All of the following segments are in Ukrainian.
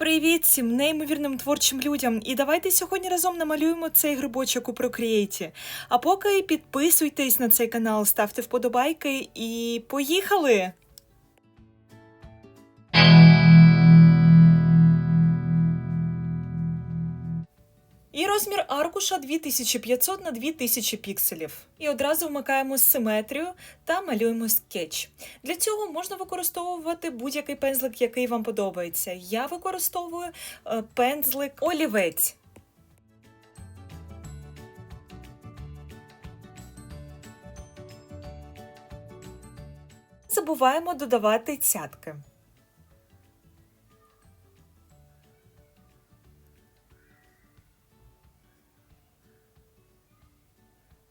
Привіт всім неймовірним творчим людям! І давайте сьогодні разом намалюємо цей грибочок у Procreate. А поки підписуйтесь на цей канал, ставте вподобайки і поїхали! І розмір аркуша 2500 на 2000 пікселів. І одразу вмикаємо симетрію та малюємо скетч. Для цього можна використовувати будь-який пензлик, який вам подобається. Я використовую е, пензлик олівець. Забуваємо додавати цятки.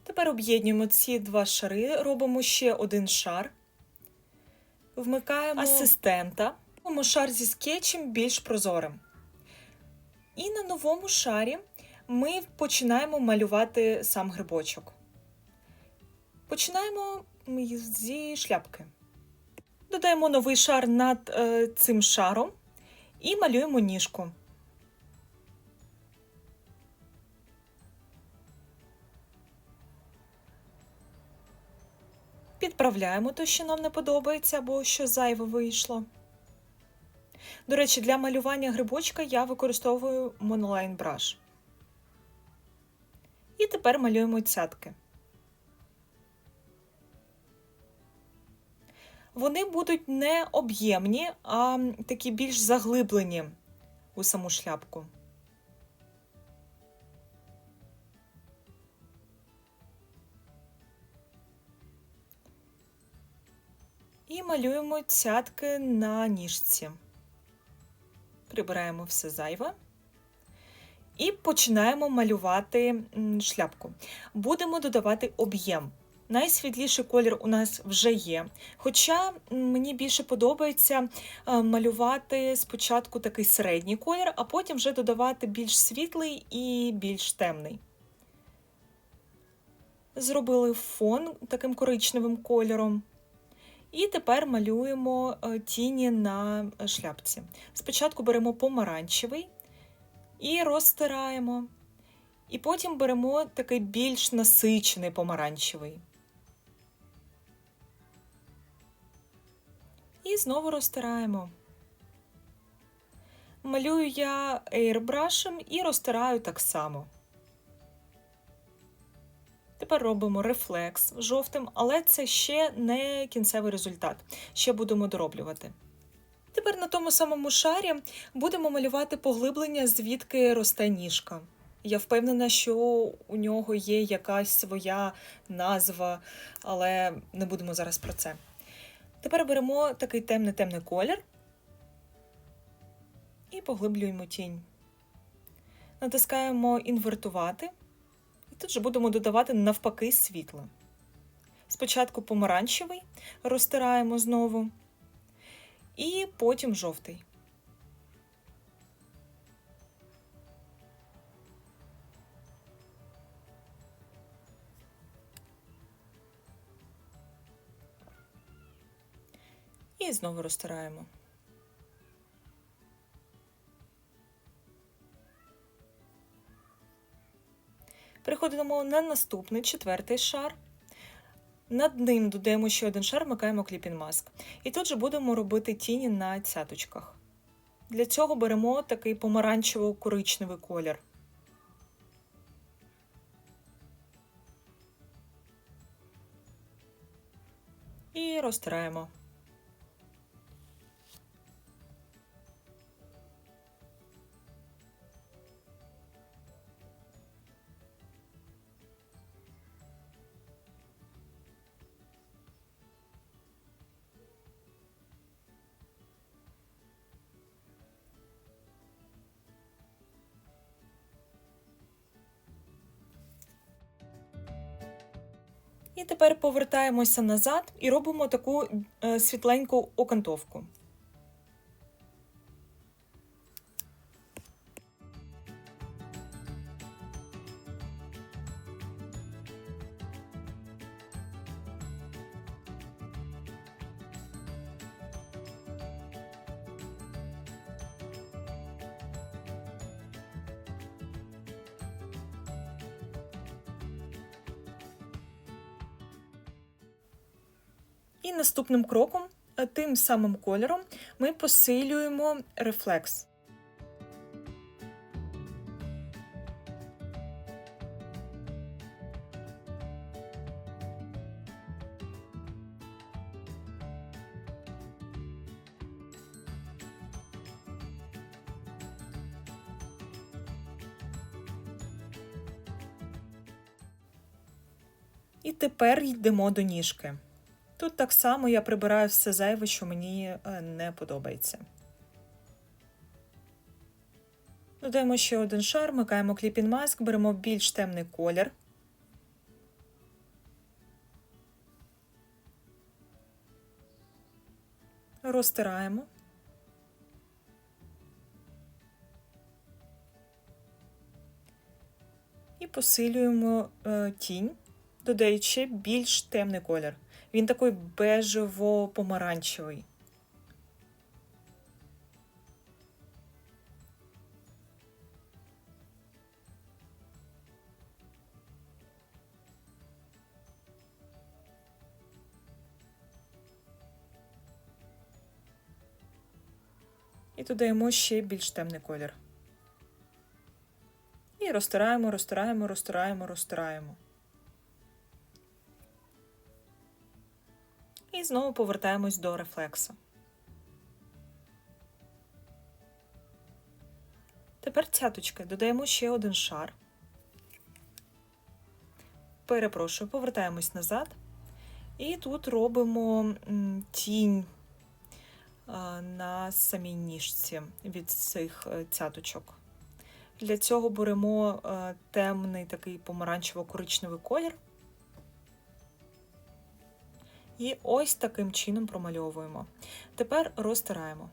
Тепер об'єднуємо ці два шари, робимо ще один шар, вмикаємо асистента, робимо шар зі скетчем більш прозорим. І на новому шарі ми починаємо малювати сам грибочок. Починаємо зі шляпки. Додаємо новий шар над е, цим шаром і малюємо ніжку. Підправляємо те, що нам не подобається, або що зайве вийшло. До речі, для малювання грибочка я використовую Monoline Brush. І тепер малюємо цятки. Вони будуть не об'ємні, а такі більш заглиблені у саму шляпку. Малюємо цятки на ніжці. Прибираємо все зайве. І починаємо малювати шляпку. Будемо додавати об'єм. Найсвітліший колір у нас вже є. Хоча мені більше подобається малювати спочатку такий середній колір, а потім вже додавати більш світлий і більш темний. Зробили фон таким коричневим кольором. І тепер малюємо тіні на шляпці. Спочатку беремо помаранчевий і розтираємо. І потім беремо такий більш насичений помаранчевий. І знову розтираємо. Малюю я ейрбрашем і розтираю так само. Тепер робимо рефлекс жовтим, але це ще не кінцевий результат. Ще будемо дороблювати. Тепер на тому самому шарі будемо малювати поглиблення, звідки росте ніжка. Я впевнена, що у нього є якась своя назва, але не будемо зараз про це. Тепер беремо такий темний-темний колір і поглиблюємо тінь. Натискаємо інвертувати. Тут же будемо додавати навпаки світло. Спочатку помаранчевий розтираємо знову, і потім жовтий. І знову розтираємо. Переходимо на наступний четвертий шар. Над ним додаємо ще один шар, вмикаємо кліпін маск. І тут же будемо робити тіні на цяточках. Для цього беремо такий помаранчево-коричневий колір. І розтираємо. І тепер повертаємося назад і робимо таку е, світленьку окантовку. І наступним кроком, е, тим самим кольором, ми посилюємо рефлекс. І тепер йдемо до ніжки. Тут так само я прибираю все зайве, що мені е, не подобається. Додаємо ще один шар, вмикаємо кліпін маск, беремо більш темний колір. Розтираємо. І посилюємо е, тінь, додаючи більш темний колір. Він такий бежево-помаранчевий. І додаємо ще більш темний колір. І розтираємо, розтираємо, розтираємо, розтираємо. Знову повертаємось до рефлексу. Тепер цяточки додаємо ще один шар. Перепрошую, повертаємось назад. І тут робимо тінь на самій ніжці від цих е, цяточок. Для цього беремо е, темний такий помаранчево-коричневий колір. І ось таким чином промальовуємо. Тепер розтираємо.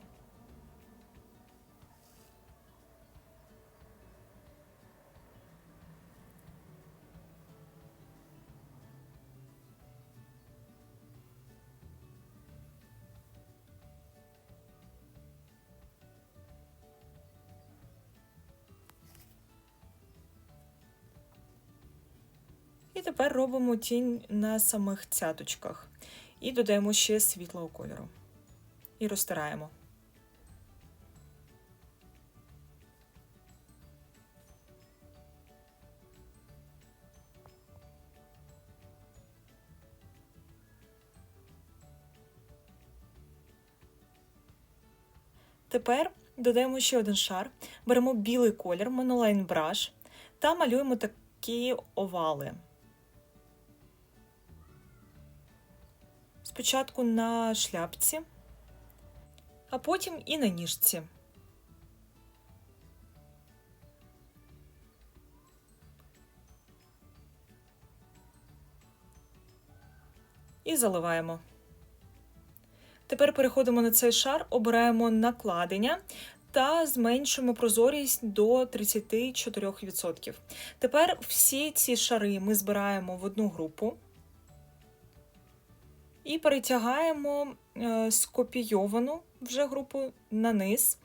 І тепер робимо тінь на самих цяточках. І додаємо ще світлого кольору. І розтираємо. Тепер додаємо ще один шар, беремо білий колір, монолайн браш та малюємо такі овали. Спочатку на шляпці, а потім і на ніжці. І заливаємо. Тепер переходимо на цей шар, обираємо накладення та зменшуємо прозорість до 34%. Тепер всі ці шари ми збираємо в одну групу і перетягаємо е, скопійовану вже групу на низ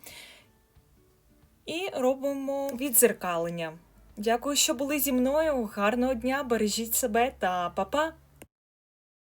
і робимо відзеркалення. Дякую, що були зі мною. Гарного дня! Бережіть себе та па-па!